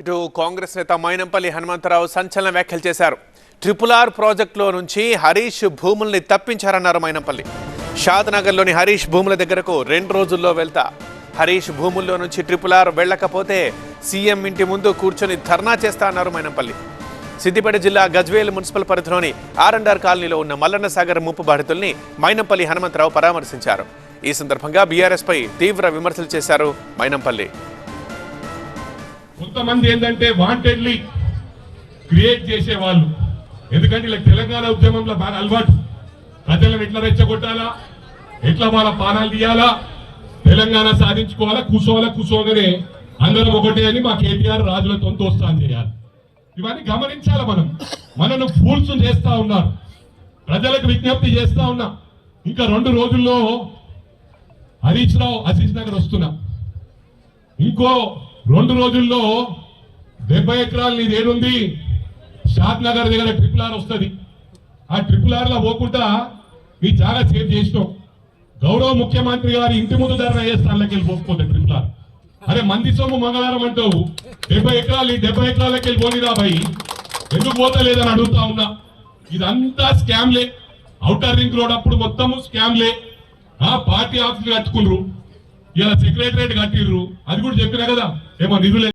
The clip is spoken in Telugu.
ఇటు కాంగ్రెస్ నేత మైనంపల్లి హనుమంతరావు సంచలన వ్యాఖ్యలు చేశారు. ట్రిపుల్ ఆర్ ప్రాజెక్టులో నుంచి హరీష్ భూముల్ని తప్పించారన్నారు మైనంపల్లి. షాద్నగర్లోని హరీష్ భూముల దగ్గరకు రెండు రోజుల్లో వెళ్తా. హరీష్ భూముల్లో నుంచి ట్రిపుల్ ఆర్ వెళ్ళకపోతే సీఎం ఇంటి ముందు కూర్చొని ధర్నా చేస్తా అన్నారు మైనంపల్లి. సిద్దిపేట జిల్లా గజ్వేల్ మున్సిపల్ పరిధిలోని ఆర్ఎండ్ఆర్ కాలనీలో ఉన్న మల్లన్న సాగర్ ముప్పు బాధితుల్ని మైనంపల్లి హనుమంతరావు పరామర్శించారు. ఈ సందర్భంగా బీఆర్ఎస్పై తీవ్ర విమర్శలు చేశారు మైనంపల్లి. కొంతమంది ఏంటంటే వాంటెడ్లీ క్రియేట్ చేసే వాళ్ళు ఎందుకంటే ఇలా తెలంగాణ ఉద్యమంలో బాగా అలవాటు. ప్రజలను ఎట్లా రెచ్చగొట్టాలా? ఎట్లా వాళ్ళ పానాలు తీయాలా? తెలంగాణ సాధించుకోవాలా? కూసోవాలా కూసోగానే అందరం ఒకటే అని మా కేటీఆర్ రాజులతో దోస్తాను చేయాలి. ఇవన్నీ గమనించాలి మనం. మనను ఫూల్స్ చేస్తా ఉన్నారు. ప్రజలకు విజ్ఞప్తి చేస్తా ఉన్నా. ఇంకా రెండు రోజుల్లో హరీష్ రావు అజీజ్ నగర్ వస్తున్నా. ఇంకో రెండు రోజుల్లో డెబ్బై ఎకరాలు నీది ఏడుంది. షాద్ నగర్ దగ్గర ట్రిపుల్ ఆర్ వస్తుంది. ఆ ట్రిపుల్ ఆర్లో పోకుండా మీ చాలా సేవ్ చేసినాం. గౌరవ ముఖ్యమంత్రి గారి ఇంటి ముందు ధరణ ఏ స్థానాలకు వెళ్ళి పోకపోతే ట్రిపుల్ ఆర్ అరే మంది సొమ్ము మంగళవారం అంటావు. డెబ్బై ఎకరాలు ఈ డెబ్బై ఎకరాలకి వెళ్ళి పోనిరా రాబాయి ఎందుకు పోతలేదని అడుగుతా ఉన్నా. ఇదంతా స్కామ్లే. ఔటర్ రింగ్ రోడ్ అప్పుడు మొత్తము స్కామ్లే. ఆ పార్టీ ఆఫీసులు కట్టుకున్నారు ఇలా సెక్రటరేట్ కట్టిర్రు. అది కూడా చెప్పినా కదా. ఏమో నిధులు